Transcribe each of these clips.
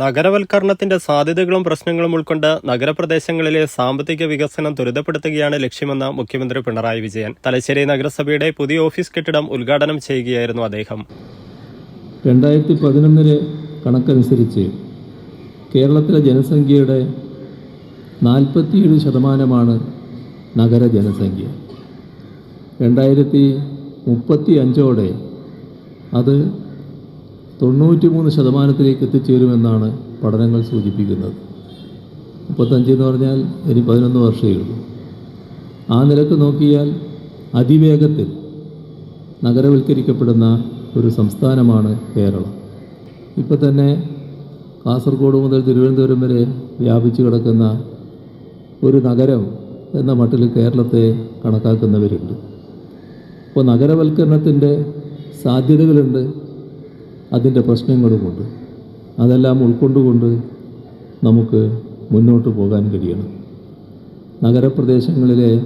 നഗരവൽക്കരണത്തിന്റെ സാധ്യതകളും പ്രശ്നങ്ങളും ഉൾക്കൊണ്ട് നഗരപ്രദേശങ്ങളിലെ സാമ്പത്തിക വികസനം ത്വരിതപ്പെടുത്തുകയാണ് ലക്ഷ്യമെന്ന് മുഖ്യമന്ത്രി പിണറായി വിജയൻ. തലശ്ശേരി നഗരസഭയുടെ പുതിയ ഓഫീസ് കെട്ടിടം ഉദ്ഘാടനം ചെയ്യുകയായിരുന്നു അദ്ദേഹം. രണ്ടായിരത്തി പതിനൊന്നിലെ കണക്കനുസരിച്ച് കേരളത്തിലെ ജനസംഖ്യയുടെ നാൽപ്പത്തിയേഴ് ശതമാനമാണ് നഗര ജനസംഖ്യ രണ്ടായിരത്തി മുപ്പത്തി അഞ്ചോടെ അത് തൊണ്ണൂറ്റി മൂന്ന് ശതമാനത്തിലേക്ക് എത്തിച്ചേരുമെന്നാണ് പഠനങ്ങൾ സൂചിപ്പിക്കുന്നത്. മുപ്പത്തഞ്ച് എന്ന് പറഞ്ഞാൽ ഇനി പതിനൊന്ന് വർഷമേ ഉള്ളൂ. ആ നിലയ്ക്ക് നോക്കിയാൽ അതിവേഗത്തിൽ നഗരവൽക്കരിക്കപ്പെടുന്ന ഒരു സംസ്ഥാനമാണ് കേരളം. ഇപ്പം തന്നെ കാസർഗോഡ് മുതൽ തിരുവനന്തപുരം വരെ വ്യാപിച്ചു കിടക്കുന്ന ഒരു നഗരം എന്ന മട്ടിൽ കേരളത്തെ കണക്കാക്കുന്നവരുണ്ട്. ഇപ്പോൾ നഗരവൽക്കരണത്തിന്റെ സാധ്യതകളുണ്ട്. അതിന്റെ പ്രശ്നങ്ങളുമുണ്ട് അതെല്ലാം ഉൾക്കൊണ്ടുകൊണ്ട് നമുക്ക് മുന്നോട്ട് പോകാൻ കഴിയണം. നഗരപ്രദേശങ്ങളിലെ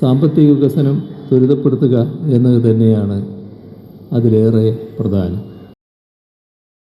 സാമ്പത്തിക വികസനം ത്വരിതപ്പെടുത്തുക എന്നത് തന്നെയാണ് അതിലേറെ പ്രധാനം.